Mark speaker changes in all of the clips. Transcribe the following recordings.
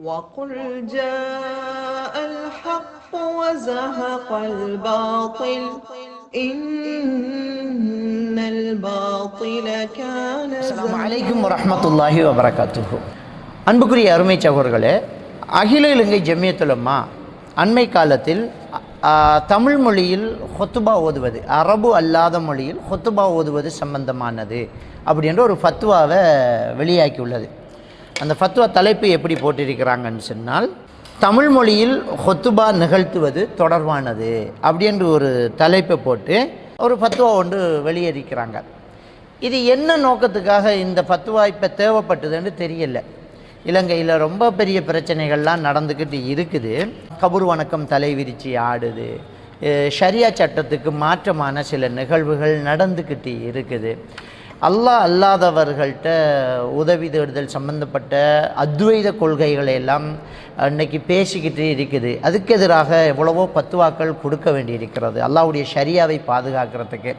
Speaker 1: وقل جاء الحق وزهق الباطل إن الباطل كان
Speaker 2: அஸ்ஸலாமு அலைக்கும் வரஹ்மத்துல்லாஹி வபரகாத்துஹு அன்புக்குரிய அருமை சகோதரர்களே அகில இலங்கை ஜமியத்துலம்மா அண்மை காலத்தில் ஆ, தமிழ் மொழியில் ஹொத்துபா ஓதுவது அரபு அல்லாத மொழியில் ஹொத்துபா ஓதுவது சம்பந்தமானது அப்படின்ற ஒரு ஃபத்வாவை வெளியாக்கியுள்ளது அந்த ஃபத்வா தலைப்பு எப்படி போட்டிருக்கிறாங்கன்னு சொன்னால் தமிழ் மொழியில் ஹொத்துபா நிகழ்த்துவது தொடர்பானது அப்படின்ற ஒரு தலைப்பை போட்டு ஒரு ஃபத்வா ஒன்று வெளியேறிக்கிறாங்க. இது என்ன நோக்கத்துக்காக இந்த ஃபத்வா இப்போ தேவைப்பட்டதுன்னு தெரியல. இலங்கையில் ரொம்ப பெரிய பிரச்சனைகள்லாம் நடந்துக்கிட்டு இருக்குது. கபூர் வணக்கம் தலை விரிச்சு ஆடுது. ஷரியா சட்டத்துக்கு மாற்றமான சில நிகழ்வுகள் நடந்துக்கிட்டு இருக்குது. அல்லாஹ் அல்லாதவர்கள்ட்ட உதவி தேடுதல் சம்பந்தப்பட்ட அத்வைத கொள்கைகளை எல்லாம் இன்றைக்கி பேசிக்கிட்டு இருக்குது. அதுக்கு எதிராக எவ்வளவோ பத்துவாக்கள் கொடுக்க வேண்டியிருக்கிறது. அல்லாவுடைய ஷரியாவை பாதுகாக்கிறதுக்கு.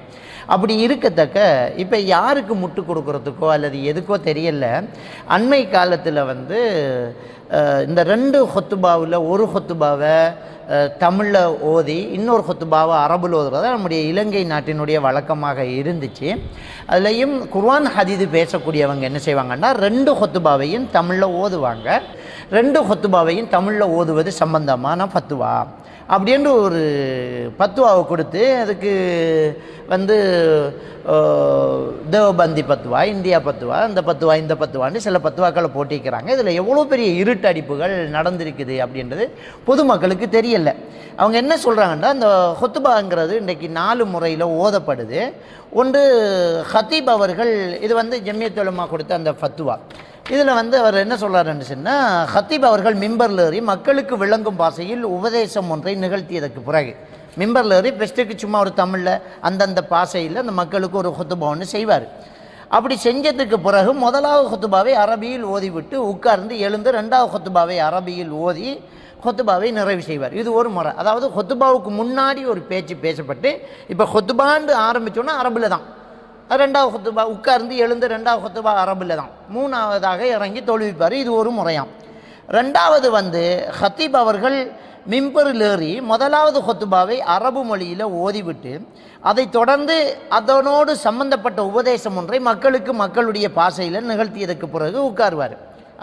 Speaker 2: அப்படி இருக்கத்தக்க இப்போ யாருக்கு முட்டு கொடுக்கறதுக்கோ அல்லது எதுக்கோ தெரியல அண்மை காலத்தில் வந்து இந்த ரெண்டு ஹொத்துபாவில் ஒரு ஹொத்துபாவை தமிழில் ஓதி இன்னொரு ஹொத்துபாவை அரபுல ஓதுறது நம்முடைய இலங்கை நாட்டினுடைய வழக்கமாக இருந்துச்சு. அதுலேயும் குர்வான் ஹதீது பேசக்கூடியவங்க என்ன செய்வாங்கன்னா ரெண்டு ஹொத்துபாவையும் தமிழில் ஓதுவாங்க. ரெண்டு ஹொத்துபாவையும் தமிழில் ஓதுவது சம்பந்தமான ஃபத்துவா. அப்படின்ற ஒரு பத்துவாவை கொடுத்து அதுக்கு வந்து தேவபந்தி பத்துவா இந்தியா பத்துவா இந்த பத்துவா இந்த பத்துவான்னு சில பத்துவாக்களை போட்டிக்கிறாங்க இதில் எவ்வளோ பெரிய இருட்டு அடிப்புகள் நடந்திருக்குது அப்படின்றது பொதுமக்களுக்கு தெரியல. அவங்க என்ன சொல்கிறாங்கன்னா அந்த ஹொத்துபாங்கிறது இன்றைக்கி நாலு முறையில் ஓதப்படுது. ஒன்று ஹத்தீப் அவர்கள் இது வந்து ஜம்மியத்துலமா கொடுத்த அந்த ஃபத்துவா இதில் வந்து அவர் என்ன சொல்கிறாருன்னு சொன்னால் ஹத்தீப் அவர்கள் மிம்பரில் ஏறி மக்களுக்கு விளங்கும் பாசையில் உபதேசம் ஒன்றை நிகழ்த்தியதற்கு பிறகு மிம்பரில் ஏறி பெஸ்ட்டுக்கு சும்மா ஒரு தமிழில் அந்தந்த பாசையில் அந்த மக்களுக்கு ஒரு ஹொத்துபா ஒன்று செய்வார். அப்படி செஞ்சதுக்கு பிறகு முதலாவது ஹொத்துபாவை அரபியில் ஓதிவிட்டு உட்கார்ந்து எழுந்து ரெண்டாவது ஹொத்துபாவை அரபியில் ஓதி ஹொத்துபாவை நிறைவு செய்வார். இது ஒரு முறை. அதாவது ஹொத்துபாவுக்கு முன்னாடி ஒரு பேச்சு பேசப்பட்டு இப்போ ஹொத்துபான்னு ஆரம்பித்தோன்னா அரபில் தான். ரெண்டாவது ஹொத்துபா உட்கார்ந்து எழுந்து ரெண்டாவது ஹொத்துபா அரபில் தான். மூணாவதாக இறங்கி தொழுவிப்பார். இது ஒரு முறையாம். ரெண்டாவது வந்து ஹத்தீப் அவர்கள் மிம்பரில் ஏறி முதலாவது ஹொத்துபாவை அரபு மொழியில் ஓதிவிட்டு அதை தொடர்ந்து அதனோடு சம்பந்தப்பட்ட உபதேசம் ஒன்றை மக்களுக்கு மக்களுடைய பாசையில் நிகழ்த்தியதுக்கு பிறகு உட்காருவார்.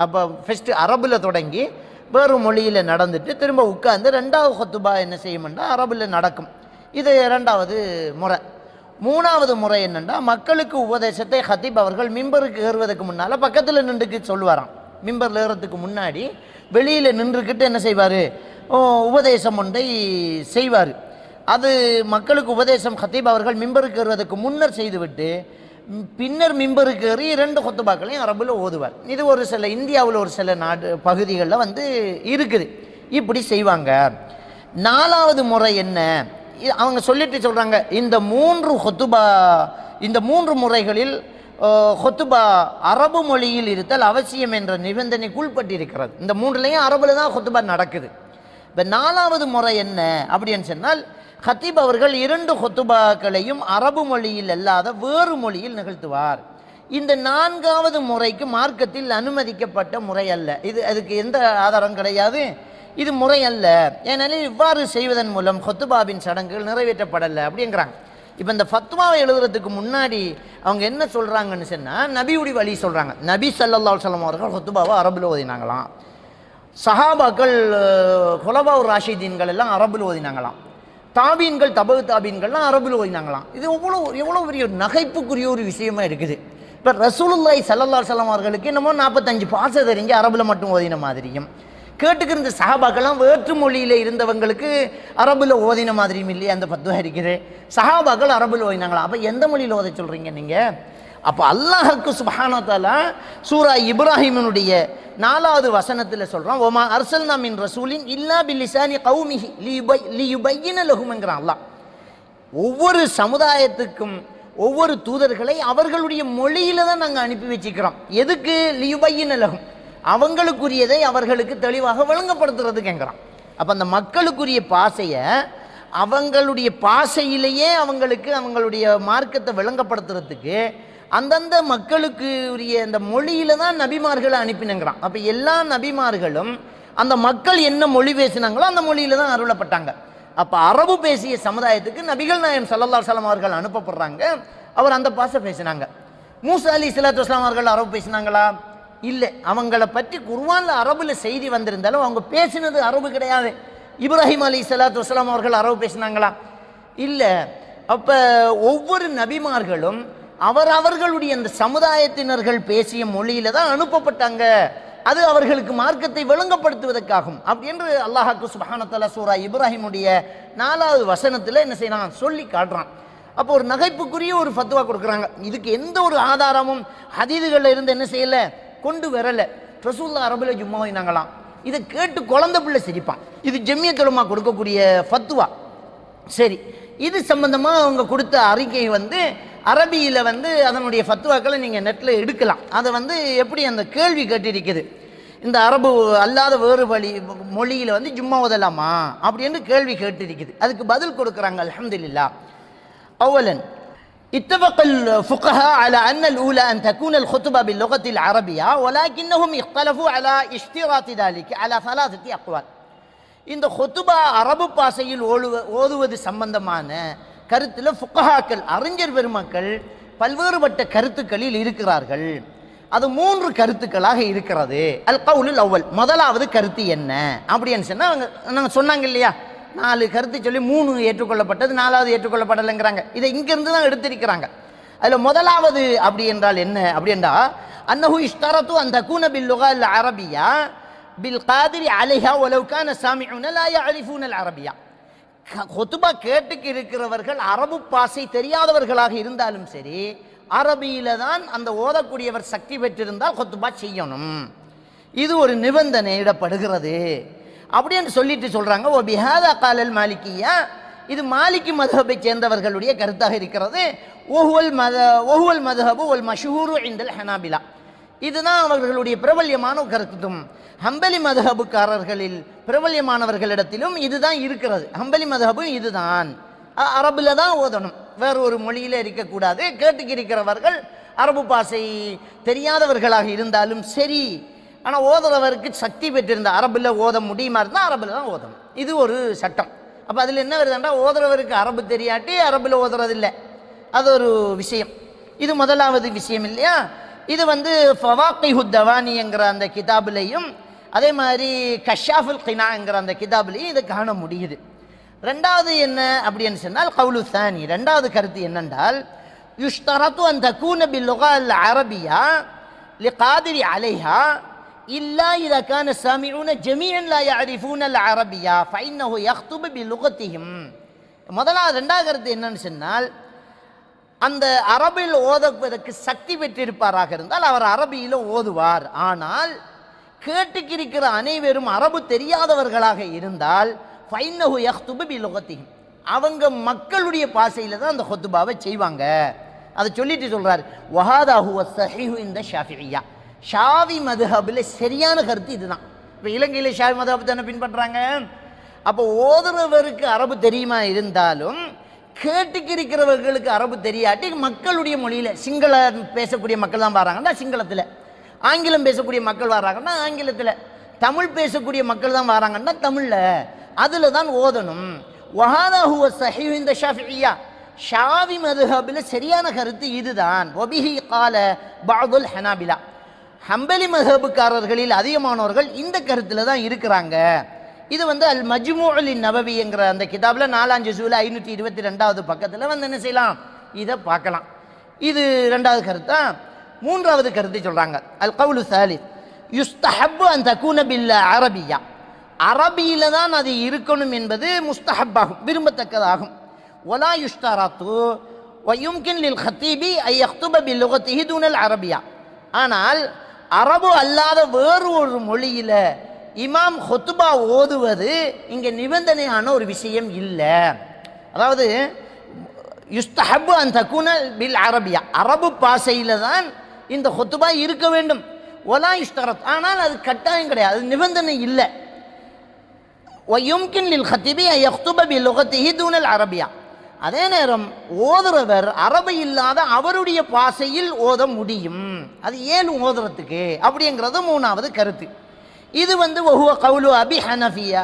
Speaker 2: அப்போ ஃபஸ்ட்டு அரபில் தொடங்கி வேறு மொழியில் நடந்துட்டு திரும்ப உட்கார்ந்து ரெண்டாவது ஹொத்துபா என்ன செய்யும்னா அரபில் நடக்கும். இது இரண்டாவது முறை. மூணாவது முறை என்னென்னா மக்களுக்கு உபதேசத்தை ஹத்தீப் அவர்கள் மிம்பருக்கு ஏறுவதற்கு முன்னால் பக்கத்தில் நின்றுக்கு சொல்லுவாராம். மிம்பரில் ஏறுறதுக்கு முன்னாடி வெளியில் நின்றுக்கிட்டு என்ன செய்வார்? உபதேசம் ஒன்றை செய்வார். அது மக்களுக்கு உபதேசம் ஹத்தீப் அவர்கள் மிம்பருக்கு ஏறுவதற்கு முன்னர் செய்துவிட்டு பின்னர் மிம்பருக்கு ஏறி இரண்டு கொத்துபாக்களையும் அரபில் ஓதுவார். இது ஒரு சில இந்தியாவில் ஒரு சில நாடு பகுதிகளில் வந்து இருக்குது. இப்படி செய்வாங்க. நாலாவது முறை என்ன? அவங்க சொல்லிட்டு சொல்கிறாங்க இந்த மூன்று ஹொத்துபா இந்த மூன்று முறைகளில் ஹொத்துபா அரபு மொழியில் இருத்தல் அவசியம் என்ற நிபந்தனைக்குள்பட்டிருக்கிறது. இந்த மூன்றுலையும் அரபில் தான் ஹொத்துபா நடக்குது. இப்போ நாலாவது முறை என்ன அப்படின்னு சொன்னால் ஹத்தீப் அவர்கள் இரண்டு ஹொத்துபாக்களையும் அரபு மொழியில் அல்லாத வேறு மொழியில் நிகழ்த்துவார். இந்த நான்காவது முறைக்கு மார்க்கத்தில் அனுமதிக்கப்பட்ட முறை அல்ல. இது அதுக்கு எந்த ஆதாரம் கிடையாது? இது முறை அல்ல ஏனெனில் இவ்வாறு செய்வதன் மூலம் ஹொத்துபாபின் சடங்குகள் நிறைவேற்றப்படலை அப்படிங்கிறாங்க. இப்போ இந்த ஃபத்வாவை எழுதுறதுக்கு முன்னாடி அவங்க என்ன சொல்கிறாங்கன்னு சொன்னால் நபியுடைய வழி சொல்கிறாங்க நபி சல்லல்லா சொல்லம் அவர்கள் ஹொத்துபாவை அரபில் ஓதினாங்களாம். சஹாபாக்கள் குலபாவூர் ராஷிதீன்கள் எல்லாம் அரபில் ஓதினாங்களாம். தாபீன்கள் தபகு தாபீன்கள்லாம் அரபில் ஓதினாங்களாம். இது எவ்வளோ எவ்வளோ பெரிய ஒரு நகைப்புக்குரிய ஒரு விஷயமா இருக்குது. இப்போ ரசூலுல்லாய் சல்லல்லா சலம் அவர்களுக்கு என்னமோ நாற்பத்தஞ்சு பாச தெரிஞ்சு அரபில் மட்டும் ஓதின மாதிரியும். கேட்டுக்கிருந்த சஹாபாக்கெல்லாம் வேற்று மொழியில் இருந்தவங்களுக்கு அரபில் ஓதின மாதிரியும் இல்லையே அந்த பத்துவா இருக்குது. சஹாபாக்கள் அரபில் ஓதினாங்களா? அப்போ எந்த மொழியில் ஓத சொல்கிறீங்க நீங்கள் அப்போ அல்லாஹுக்கு சுபஹானத்தாலா சூரா இப்ராஹிமனுடைய நாலாவது வசனத்தில் சொல்கிறான் ஒமா அர்சல் மின் ரசூலின் இல்லா பில்லிசானி கௌமிஹி லியுபையின லகுமங்கிறான் அல்லாஹ். ஒவ்வொரு சமுதாயத்துக்கும் ஒவ்வொரு தூதர்களை அவர்களுடைய மொழியில் தான் நாங்கள் அனுப்பி வச்சுக்கிறோம். எதுக்கு? லியுபையின லகும் அவங்களுக்குரியதை அவர்களுக்கு தெளிவாக விளங்கப்படுத்துறதுக்குங்கிறான் அப்போ அந்த மக்களுக்குரிய பாசையை அவங்களுடைய பாசையிலேயே அவங்களுக்கு அவங்களுடைய மார்க்கத்தை விளங்கப்படுத்துறதுக்கு அந்தந்த மக்களுக்கு உரிய அந்த மொழியில தான் நபிமார்களை அனுப்பினங்கிறான். அப்போ எல்லா நபிமார்களும் அந்த மக்கள் என்ன மொழி பேசினாங்களோ அந்த மொழியில தான் அருளப்பட்டாங்க. அப்போ அரபு பேசிய சமுதாயத்துக்கு நபிகள் நாயம் சல்லல்லா சலம் அவர்கள் அனுப்பப்படுறாங்க. அவர் அந்த பாஷை பேசினாங்க. மூசா அலி இஸ்லாத்து வஸ்லாம் அவர்கள் அரபு பேசினாங்களா? இல்லை அவங்கள பற்றி குர்வானில் அரபில் செய்தி வந்திருந்தாலும் அவங்க பேசினது அரபு கிடையாது. இப்ராஹிம் அலி சலாத்து வஸ்லாம் அவர்கள் அரபு பேசினாங்களா? இல்லை. அப்போ ஒவ்வொரு நபிமார்களும் அவர் அவர்களுடைய அந்த சமுதாயத்தினர்கள் பேசிய மொழியில தான் அனுப்பப்பட்டாங்க. அது அவர்களுக்கு மார்க்கத்தை விளங்கப்படுத்துவதற்காகும். அப்படி என்று அல்லாஹாக்கு சுபஹானத்தல்லா சூரா இப்ராஹிமுடைய நாலாவது வசனத்தில் என்ன செய்யறான்? சொல்லி காட்டுறான். அப்போ ஒரு நகைப்புக்குரிய ஒரு ஃபத்துவா கொடுக்குறாங்க. இதுக்கு எந்த ஒரு ஆதாரமும் ஹதீதுகளில் இருந்து என்ன செய்யலை? கொண்டு வரலை. ரசூல்லா அரபுல ஜும்மாவினாங்களாம் இதை கேட்டு குழந்த பிள்ளை சிரிப்பான். இது ஜெம்மியத்துலமா கொடுக்கக்கூடிய ஃபத்துவா சரி இது சம்பந்தமாக அவங்க கொடுத்த அறிக்கை வந்து அரபியில் வந்து அதனுடைய ஃபத்துவாக்களை நீங்கள் நெட்டில் எடுக்கலாம். அதை வந்து எப்படி அந்த கேள்வி கேட்டிருக்குது? இந்த அரபு அல்லாத வேறு வழி மொழியில் வந்து ஜும்மா உதலாமா அப்படின்னு கேள்வி கேட்டிருக்குது. அதுக்கு பதில் கொடுக்குறாங்க அலமதுல்லா அவலன் اتفق الفقهاء على أن الأولى أن تكون الخطبة باللغة العربية ولكنهم اختلفوا على اشتراط ذلك على ثلاثة أقوال இந்த ஹொத்துபா அரபு பாஷையில் ஓடுவ ஓதுவது சம்பந்தமான கருத்தில் ஃபுக்கஹாக்கள் அறிஞர் பெருமக்கள் பல்வேறுபட்ட கருத்துக்களில் இருக்கிறார்கள் அது மூன்று கருத்துக்களாக இருக்கிறது அல் கவுலுல் அவ்வல் முதலாவது கருத்து என்ன அப்படின்னு சொன்னா அவங்க நாங்கள் சொன்னாங்க இல்லையா நாலு கருத்து சொல்லி மூணு ஏற்றுக்கொள்ளப்பட்டது நாலாவது ஏற்றுக்கொள்ளப்படலைங்கிறாங்க. இதை இங்கிருந்து தான் எடுத்திருக்கிறாங்க. அதில் முதலாவது அப்படி என்றால் என்ன? அப்படின்றா அன்னஹு இஷ்தரத்து அந்த கூனபில் லுகல் அரபியா பில் காதிரி அலைஹா உலவுக்கான சாமி சாமிஉன லா அரபியா. கொத்துபா கேட்டுக்கு இருக்கிறவர்கள் அரபு பாசை தெரியாதவர்களாக இருந்தாலும் சரி அரபியில தான் அந்த ஓதக்கூடியவர் சக்தி பெற்றிருந்தால் கொத்துபா செய்யணும். இது ஒரு நிபந்தனை இடப்படுகிறது. அப்படின்னு சொல்லிட்டு சொல்றாங்க ஓ பிஹாதா காலல் மாலிக்கியா? இது மாலிக்கு மதுஹபை சேர்ந்தவர்களுடைய கருத்தாக இருக்கிறது. ஓஹுவல் மத ஓஹுவல் மதுஹபு ஒல் மஷூரு இந்தல் ஹனாபிலா. இதுதான் அவர்களுடைய பிரபல்யமான கருத்தும். ஹம்பலி மதுஹபுக்காரர்களில் பிரபல்யமானவர்களிடத்திலும் இதுதான் இருக்கிறது. ஹம்பலி மதுஹபும் இதுதான். அரபில் தான் ஓதணும். வேற ஒரு மொழியில் இருக்கக்கூடாது. கேட்டுக்கிருக்கிறவர்கள் அரபு பாசை தெரியாதவர்களாக இருந்தாலும் சரி ஆனால் ஓதுறவருக்கு சக்தி பெற்றிருந்த அரபில் ஓத முடியுமா இருந்தால் அரபில் தான் ஓதணும். இது ஒரு சட்டம். அப்போ அதில் என்ன வருதுன்றா ஓதுறவருக்கு அரபு தெரியாட்டி அரபில் ஓதுறதில்லை. அது ஒரு விஷயம். இது முதலாவது விஷயம் இல்லையா? இது வந்து ஃபவாக்கிஹுத் தவானிங்கிற அந்த கிதாபிலையும் அதே மாதிரி கஷாஃபுல் கினாங்கிற அந்த கிதாபிலையும் இதை காண முடியுது. ரெண்டாவது என்ன அப்படின்னு சொன்னால் கவுலு சானி. ரெண்டாவது கருத்து என்னென்றால் யுஷ்தரத்து அந்த கூனபி லொகா அல் அரபியா இல்லை காதிரி அலைஹா إلا إذا كان السامعون جميعا لا يعرفون العربية فإنه يخطب بلغتهم முதலாவது ரெண்டாவது கருத்து என்னன்னு சொன்னால் அந்த அரபில் ஓதுவதற்கு சக்தி பெற்றிருப்பாராக இருந்தால் அவர் அரபியில் ஓதுவார் ஆனால் கேட்டுக்கிருக்கிற அனைவரும் அரபு தெரியாதவர்களாக இருந்தால் ஃபைனஹு யஹ்துபு பி லுகத்திஹிம் அவங்க மக்களுடைய பாஷையில தான் அந்த ஹொத்துபாவை செய்வாங்க அதை சொல்லிட்டு சொல்றாரு வஹாதாஹு சஹீஹு இந்த ஷாஃபியா ஷாவி மதுஹபில் சரியான கருத்து இதுதான். இப்போ இலங்கையில் ஷாவி மதுஹப் தானே பின்பற்றுறாங்க அப்போ ஓதுறவருக்கு அரபு தெரியுமா இருந்தாலும் கேட்டுக்கிருக்கிறவர்களுக்கு அரபு தெரியாட்டி மக்களுடைய மொழியில் சிங்கள பேசக்கூடிய மக்கள் தான் வராங்கன்னா சிங்களத்தில். ஆங்கிலம் பேசக்கூடிய மக்கள் வராங்கன்னா ஆங்கிலத்தில். தமிழ் பேசக்கூடிய மக்கள் தான் வராங்கன்னா தமிழில். அதில் தான் ஓதணும். வஹாதா சஹி இந்த ஷாஃபியா ஷாவி மதுஹபில் சரியான கருத்து இதுதான். ஒபிஹி கால பாதுல் ஹனாபிலா. ஹம்பலி மஹபுக்காரர்களில் அதிகமானவர்கள் இந்த கருத்தில் தான் இருக்கிறாங்க. இது வந்து அல் மஜ்மூலி நபவி என்கிற அந்த கிதாபில் நாலாஞ்சு ஜூலை ஐநூற்றி இருபத்தி ரெண்டாவது பக்கத்தில் வந்து என்ன செய்யலாம்? இதை பார்க்கலாம். இது ரெண்டாவது கருத்தா? மூன்றாவது கருத்தை சொல்கிறாங்க அல் கவுலு சாலி யுஸ்தஹப்பு அந்த கூனபில்ல அரபியா. அரபியில் தான் அது இருக்கணும் என்பது முஸ்தஹப்பாகும் விரும்பத்தக்கதாகும். ஒலா யுஷ்தாராத்து வயும்கின் லில் ஹத்தீபி ஐ அஹ்துப பில் லுகத்திஹி அரபியா. ஆனால் அரபு அல்லாத வேறு ஒரு மொழியில் இமாம் ஹொத்துபா ஓதுவது இங்கே நிபந்தனையான ஒரு விஷயம் இல்லை. அதாவது யுஸ்தஹபு அந்த குனல் பில் அரபியா. அரபு பாஷையில் தான் இந்த ஹொத்துபா இருக்க வேண்டும். ஒலா இஷ்டரத் ஆனால் அது கட்டாயம் கிடையாது. அது நிபந்தனை இல்லை. ஒயும்கின் லில் ஹத்திபி ஐ ஹத்துபபி லுகத்திஹி தூனல் அரபியா. அதே நேரம் ஓதுறவர் அரபு இல்லாத அவருடைய பாசையில் ஓத முடியும். அது ஏன் ஓதுறதுக்கு? அப்படிங்கிறது மூணாவது கருத்து. இது வந்து ஒஹுவ கவுலு அபி ஹனஃபியா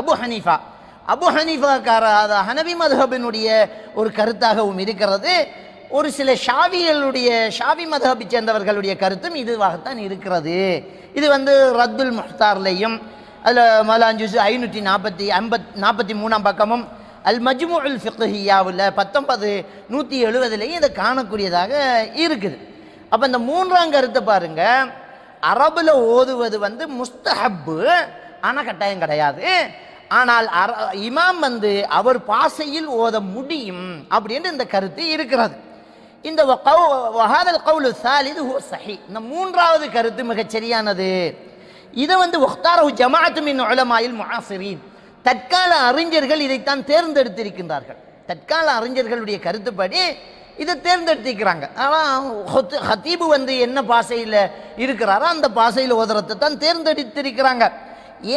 Speaker 2: அபு ஹனீஃபா. அபு ஹனீஃபாக்கார அது ஹனபி மதுஹபினுடைய ஒரு கருத்தாகவும் இருக்கிறது. ஒரு சில ஷாவிகளுடைய ஷாவி மதுஹபை சேர்ந்தவர்களுடைய கருத்தும் இதுவாகத்தான் இருக்கிறது. இது வந்து ரத்துல் முஹ்தார்லையும் அதில் மலாஞ்சு ஐநூற்றி நாற்பத்தி ஐம்பத் நாற்பத்தி மூணாம் பக்கமும் அல் மஜ்முல் ஃபிக்ஹியாவில் பத்தொன்பது நூற்றி எழுபதுலேயும் இதை காணக்கூடியதாக இருக்குது. அப்போ இந்த மூன்றாம் கருத்தை பாருங்க. அரபில் ஓதுவது வந்து முஸ்தஹப்பு ஆனால் கட்டாயம் கிடையாது. ஆனால் அர இமாம் வந்து அவர் பாசையில் ஓத முடியும் அப்படின்னு இந்த கருத்து இருக்கிறது. இந்த வஹாதல் கவுலு சாலிது ஹுவ சஹி. இந்த மூன்றாவது கருத்து மிகச் சரியானது இதை வந்து உக்தாரஹு ஜமாத்து மின் உலமாயில் முஹாசிரின் தற்கால அறிஞர்கள் இதைத்தான் தேர்ந்தெடுத்திருக்கின்றார்கள். தற்கால அறிஞர்களுடைய கருத்துப்படி இதை தேர்ந்தெடுத்திருக்கிறாங்க. ஆனால் ஹத்தீபு வந்து என்ன பாசையில் இருக்கிறாரோ அந்த பாசையில் ஓதுறதை தான் தேர்ந்தெடுத்திருக்கிறாங்க.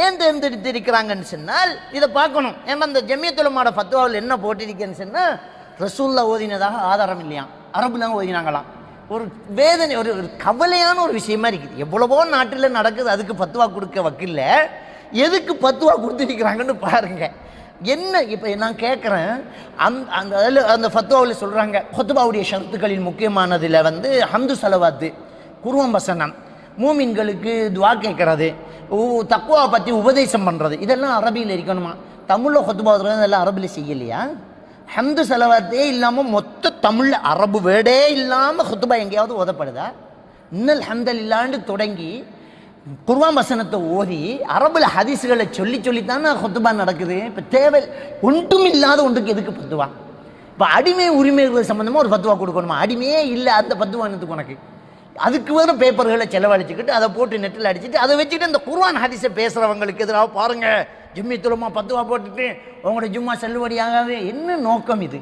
Speaker 2: ஏன் தேர்ந்தெடுத்திருக்கிறாங்கன்னு சொன்னால் இதை பார்க்கணும். ஏன்னா அந்த ஜமியத்துலமாட ஃபத்வாவில் என்ன போட்டிருக்கேன்னு சொன்னால் ரசூல்லா ஓதினதாக ஆதாரம் இல்லையா? அரபுலாம் ஓதினாங்களாம். ஒரு வேதனை ஒரு கவலையான ஒரு விஷயமா இருக்குது. எவ்வளவோ நாட்டில் நடக்குது அதுக்கு பத்துவா கொடுக்க வக்கில்ல. எதுக்கு பத்துவா கொடுத்துருக்கிறாங்கன்னு பாருங்க. என்ன இப்போ நான் கேட்குறேன் அந் அந்த அதில் அந்த ஃபத்துவாவில் சொல்கிறாங்க ஹொத்துபாவுடைய ஷரத்துக்களில் முக்கியமானதில் வந்து ஹம்து சலவாத்து குருவம் வசனம் மூமின்களுக்கு துவா கேட்குறது தக்குவா பற்றி உபதேசம் பண்ணுறது இதெல்லாம் அரபியில் இருக்கணுமா? தமிழில் கொத்துபா இதெல்லாம் அரபியில் செய்யலையா? ஹம்து செலவாத்தே இல்லாமல் மொத்த தமிழில் அரபு வேர்டே இல்லாமல் ஹொத்துபா எங்கேயாவது ஓதப்படுதா? இன்னல் ஹந்தல் இல்லாண்டு தொடங்கி குர்வான் வசனத்தை ஓதி அரபுல ஹதீஸுகளை சொல்லி சொல்லித்தானே ஹுத்துபா நடக்குது? இப்போ தேவை ஒன்றும் இல்லாத ஒன்றுக்கு எதுக்கு பத்துவா? இப்போ அடிமை உரிமைகள் சம்மந்தமாக ஒரு பத்துவா கொடுக்கணுமா? அடிமையே இல்லை அந்த பத்துவா என்னத்துக்கு உனக்கு? அதுக்கு வேறு பேப்பர்களை செலவழிச்சுக்கிட்டு அதை போட்டு நெட்டில் அடிச்சுட்டு அதை வச்சுட்டு இந்த குர்வான் ஹதீஸை பேசுகிறவங்களுக்கு எதிராக பாருங்கள் ஜிம்மி துலமா பத்துவா போட்டுட்டு உங்களோட ஜும்மா செல்லுபடி ஆகாது என்ன நோக்கம் இது?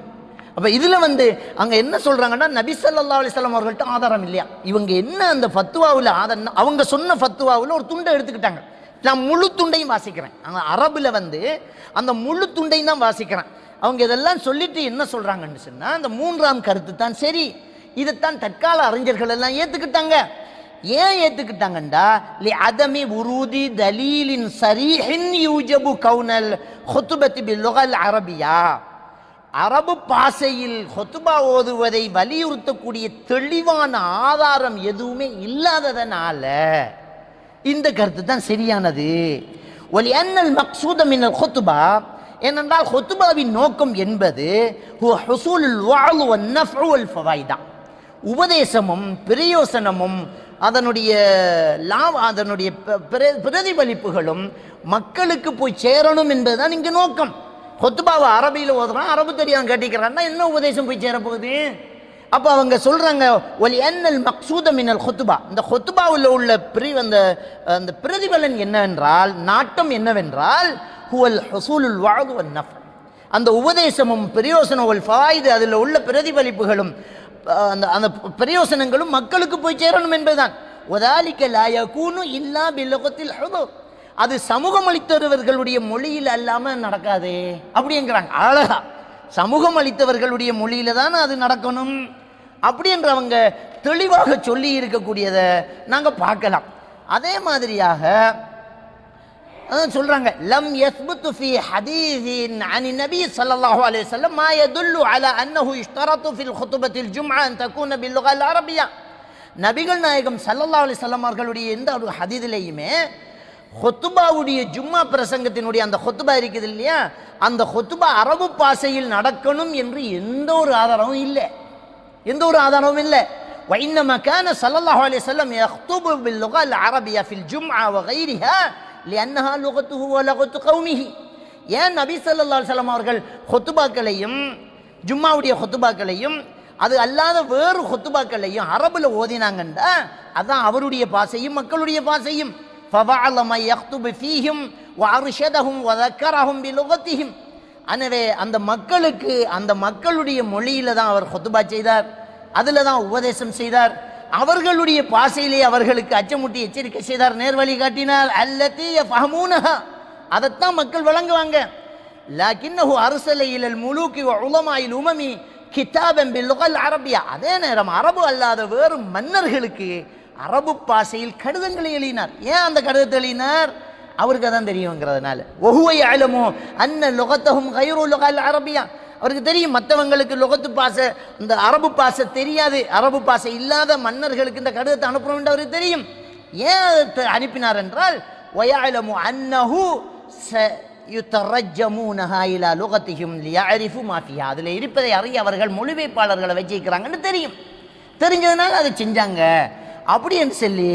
Speaker 2: அப்போ இதில் வந்து அங்கே என்ன சொல்கிறாங்கன்னா நபி சல்லா அலிஸ்லாம் அவர்கள்ட்ட ஆதாரம் இல்லையா? இவங்க என்ன அந்த ஃபத்துவாவில் ஆதாரம் அவங்க சொன்ன ஃபத்துவாவில் ஒரு துண்டை எடுத்துக்கிட்டாங்க. நான் முழு துண்டையும் வாசிக்கிறேன். அங்கே அரபில் வந்து அந்த முழு துண்டையும் தான் வாசிக்கிறேன். அவங்க இதெல்லாம் சொல்லிட்டு என்ன சொல்கிறாங்கன்னு சொன்னால் அந்த மூன்றாம் கருத்து தான் சரி. இதைத்தான் தற்கால அறிஞர்கள் எல்லாம் ஏற்றுக்கிட்டாங்க ஏன் ஏற்றுக்கிட்டாங்கண்டா லி அதமி உருதி தலீலின் சரீஹின் யூஜபு கவுனல் ஹொத்துபத்தி பில்லுகல் அரபியா. அரபு பாசையில் ஹொத்துபா ஓதுவதை வலியுறுத்தக்கூடிய தெளிவான ஆதாரம் எதுவுமே இல்லாததனால இந்த கருத்து தான் சரியானது. ஒலி அன்னல் மக்சூதம் மின்னல் ஹொத்துபா ஏனென்றால் ஹொத்துபாவின் நோக்கம் என்பது உபதேசமும் பிரயோசனமும் அதனுடைய லாப அதனுடைய ப- பிர- பிரதிபலிப்புகளும் மக்களுக்கு போய் சேரணும் என்பதுதான் இங்கு நோக்கம். கொத்துபாவை அரபியில் ஓதுறான் அரபு தெரியாம கேட்டிக்கிறான்னா என்ன உபதேசம் போய் சேரப்போகுது? அப்போ அவங்க சொல்கிறாங்க ஒலி என்னல் மக்சூத மின்னல் கொத்துபா. இந்த கொத்துபாவில் உள்ள பிரி அந்த அந்த பிரதிபலன் என்னவென்றால் நாட்டம் என்னவென்றால் ஹுவல் ஹசூலுல் வாழ்வு நஃப். அந்த உபதேசமும் பிரயோசனம் ஒரு ஃபாய்து அதில் உள்ள பிரதிபலிப்புகளும் அந்த அந்த பிரயோசனங்களும் மக்களுக்கு போய் சேரணும் என்பதுதான். ஒதாலிக்க லாயகூனு இல்லா பில்லகத்தில் ஹதோ அது சமூகம் அளித்தவர்களுடைய மொழியில் அல்லாமல் நடக்காதே அப்படிங்கிறாங்க. அழகா. சமூகம் அளித்தவர்களுடைய மொழியில தான் அது நடக்கணும். அப்படி தெளிவாக சொல்லி இருக்கக்கூடியதை நாங்கள் பார்க்கலாம். அதே மாதிரியாக சொல்றாங்க லம் யஸ்புத்து ஃபி ஹதீஸின் அனி நபி ஸல்லல்லாஹு அலைஹி வஸல்லம் மா யதுல்லு அலா அன்னஹு இஷ்தரத்து ஃபில் குதுபத்தில் ஜும்ஆ அன் தகூன பில் லுகல் அரபியா. நபிகள் நாயகம் ஸல்லல்லாஹு அலைஹி வஸல்லம் அவர்களுடைய எந்த ஒரு ஹதீஸிலேயுமே ஹொத்துபாவுடைய ஜும்மா பிரசங்கத்தினுடைய அந்த ஹொத்துபா இருக்குது இல்லையா அந்த ஹொத்துபா அரபு பாஷையில் நடக்கணும் என்று எந்த ஒரு ஆதாரமும் இல்லை எந்த ஒரு ஆதாரமும் இல்லை وإنما كان صلى الله عليه وسلم يخطب باللغة العربية في الجمعة وغيرها لأنها لغته ولغة قومه ஏன் நபி ஸல்லல்லாஹு அலைஹி வஸல்லம் அவர்கள் ஹொத்துபாக்களையும் ஜும்மாவுடைய ஹொத்துபாக்களையும் அது அல்லாத வேறு ஹொத்துபாக்களையும் அரபுல ஓதினாங்கண்டா அதான் அவருடைய பாசையும் மக்களுடைய பாசையும் فَفَعَلَ مَا يَخْطُبُ فِيهِمْ وَأَرْشَدَهُمْ وَذَكَّرَهُمْ بِلُغَتِهِمْ எனவே அந்த மக்களுக்கு அந்த மக்களுடைய மொழியில தான் அவர் ஹொத்துபா செய்தார் அதில் தான் உபதேசம் செய்தார் அவர்களுடைய பாசையிலே அவர்களுக்கு அச்சமுட்டி எச்சரிக்கை செய்தார் நேர்வழி காட்டினார் அல்லத்தி ஃபஹமூனஹா அதைத்தான் மக்கள் வழங்குவாங்க லாக்கின்னஹு அர்சல இலல் முலூக்கி வ உலமாயில் உமமி கிதாபன் பில்லுகல் அரபியா அதே நேரம் அரபு அல்லாத வேறு மன்னர்களுக்கு அரபு பாஷையில் கடிதங்களை எழுதினார். ஏன் அந்த கடிதத்தை எழுதினார்? அவருக்கு தான் தெரியுங்கிறதுனால. ஒகுவை அலமோ அன்ன லுகத்தகும் கயிறு லுகல் அரபியா. அவருக்கு தெரியும் மற்றவங்களுக்கு லுகத்து பாசை இந்த அரபு பாசை தெரியாது. அரபு பாசை இல்லாத மன்னர்களுக்கு இந்த கடிதத்தை அனுப்பணும் என்று அவருக்கு தெரியும். ஏன் அனுப்பினார் என்றால் ஒயாலமு அன்னஹு ச யுத்தரஜமூனஹா இலா லுகத்திஹும் அதில் இருப்பதை அறிய அவர்கள் மொழிபெயர்ப்பாளர்களை வச்சிருக்கிறாங்கன்னு தெரியும். தெரிஞ்சதுனால அதை செஞ்சாங்க. அப்படி என்று சொல்லி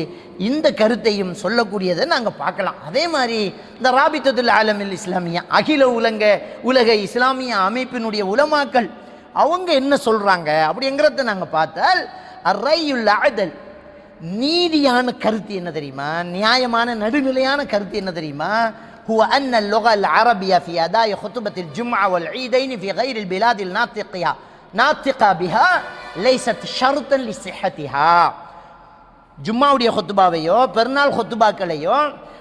Speaker 2: இந்த கருத்தையும் சொல்லக்கூடியதை நாங்கள் பார்க்கலாம் அதே மாதிரி இந்த ராபித்தத்துல் ஆலமில் இஸ்லாமியா அகில உலக உலக இஸ்லாமிய அமைப்பினுடைய உலமாக்கள் அவங்க என்ன சொல்றாங்க அப்படிங்கிறத நாங்கள் பார்த்தால் அர்ரையுல் ஆதல் நீதியான கருத்து என்ன தெரியுமா நியாயமான நடுநிலையான கருத்து என்ன தெரியுமா هو أن اللغة العربية في أداء خطبة الجمعة والعيدين في غير البلاد الناطقة ناطقة بها ليست شرطا لصحتها ஜும்மாவுடைய ஹொத்துபாவையோ பெருநாள் ஹொத்துபாக்களையோ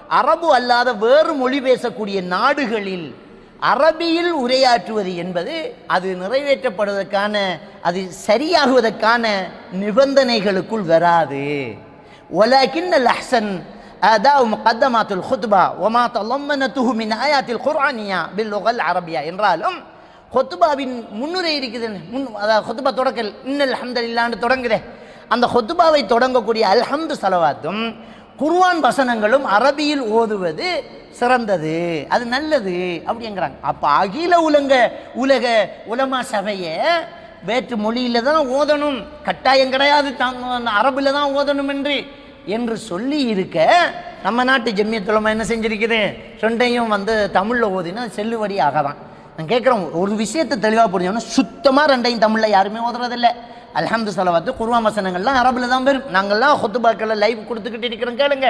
Speaker 2: அரபு அல்லாத வேறு மொழி பேசக்கூடிய நாடுகளில் அரபியில் உரையாற்றுவது என்பது அது நிறைவேற்றப்படுவதற்கான அது சரியாகுவதற்கான நிபந்தனைகளுக்குள் வராது. ஒலகின் அஹ்சன் அதாவது முகத்தமாத்துல் ஹுத்பா ஒமா தொல்லம்மனத்துஹு மின் ஆயாத்தில் குர்ஆனியா பில்லுகல் அரபியா என்றாலும் ஹொத்துபாவின் முன்னுரை இருக்குது முன் அதாவது ஹொத்துபா தொடக்கல். இன்னல் அஹமது இல்லாண்டு தொடங்குகிறேன் அந்த ஹொத்துபாவை தொடங்கக்கூடிய அல்ஹம்து சலவாத்தும் குர்வான் வசனங்களும் அரபியில் ஓதுவது சிறந்தது. அது நல்லது அப்படிங்கிறாங்க. அப்போ அகில உலக உலக உலமா சபையை வேற்று மொழியில் தான் ஓதணும். கட்டாயம் கிடையாது தாங்க அரபில் தான் ஓதணும் என்று என்று சொல்லி இருக்க நம்ம நாட்டு ஜம்மியத்துலமா என்ன செஞ்சிருக்குது? சொண்டையும் வந்து தமிழில் ஓதினா செல்லுபடி ஆகலாம் நான் கேட்குறோம் ஒரு விஷயத்தை தெளிவாக புரிஞ்சோன்னா சுத்தமாக ரெண்டையும் தமிழில் யாருமே ஓதுறதில்ல. அல்ஹம்து சலவாத்து குருவா வசனங்கள்லாம் அரபில் தான் வரும். நாங்கள்லாம் ஹொத்துபாக்களை லைவ் கொடுத்துக்கிட்டு இருக்கிறோம் கேளுங்க.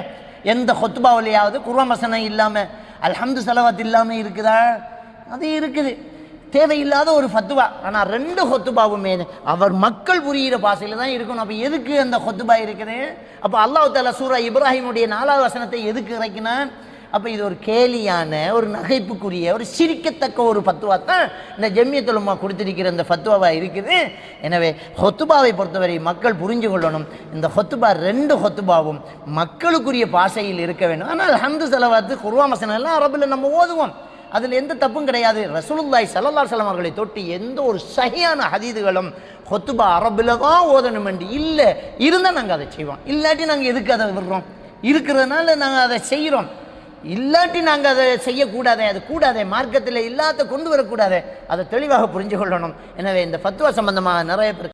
Speaker 2: எந்த ஹொத்துபாவிலையாவது குர்ஆன் வசனம் இல்லாமல் அல்ஹம்து சலவாத் இல்லாமல் இருக்குதா? அது இருக்குது. தேவையில்லாத ஒரு ஃபத்துவா. ஆனால் ரெண்டு ஹொத்துபாவுமே அவர் மக்கள் புரிகிற பாசையில் தான் இருக்கணும். அப்போ எதுக்கு அந்த ஹொத்துபா இருக்குது? அப்போ அல்லாஹ் தாலா சூரா இப்ராஹிமுடைய நாலாவது வசனத்தை எதுக்கு இறக்கினான்? அப்போ இது ஒரு கேலியான ஒரு நகைப்புக்குரிய ஒரு சிரிக்கத்தக்க ஒரு ஃபத்துவா தான் இந்த ஜம்மியத்துலமா கொடுத்திருக்கிற இந்த ஃபத்துவாவாக இருக்குது. எனவே ஹொத்துபாவை பொறுத்தவரை மக்கள் புரிஞ்சு கொள்ளணும். இந்த ஹொத்துபா ரெண்டு ஹொத்துபாவும் மக்களுக்குரிய பாஷையில் இருக்க வேண்டும். ஆனால் ஹந்து செலவாத்து குருவாமசனம் எல்லாம் அரபில் நம்ம ஓதுவோம். அதில் எந்த தப்பும் கிடையாது. ரசூலுல்லாய் சல்லல்லா சலம் அவர்களை தொட்டு எந்த ஒரு சகியான ஹதீதுகளும் ஹொத்துபா அரபில் தான் ஓதணும் என்று இல்லை. இருந்தால் நாங்கள் அதை செய்வோம். இல்லாட்டி நாங்கள் எதுக்கு அதை விடுறோம்? இருக்கிறதுனால நாங்கள் அதை செய்கிறோம் இல்லாட்டி நாங்கள் அதை செய்யக்கூடாதே அது கூடாதே மார்க்கத்தில் இல்லாத கொண்டு வரக்கூடாதே அதை தெளிவாக புரிஞ்சு கொள்ளணும் எனவே இந்த ஃபத்துவா சம்பந்தமாக நிறைய பேர்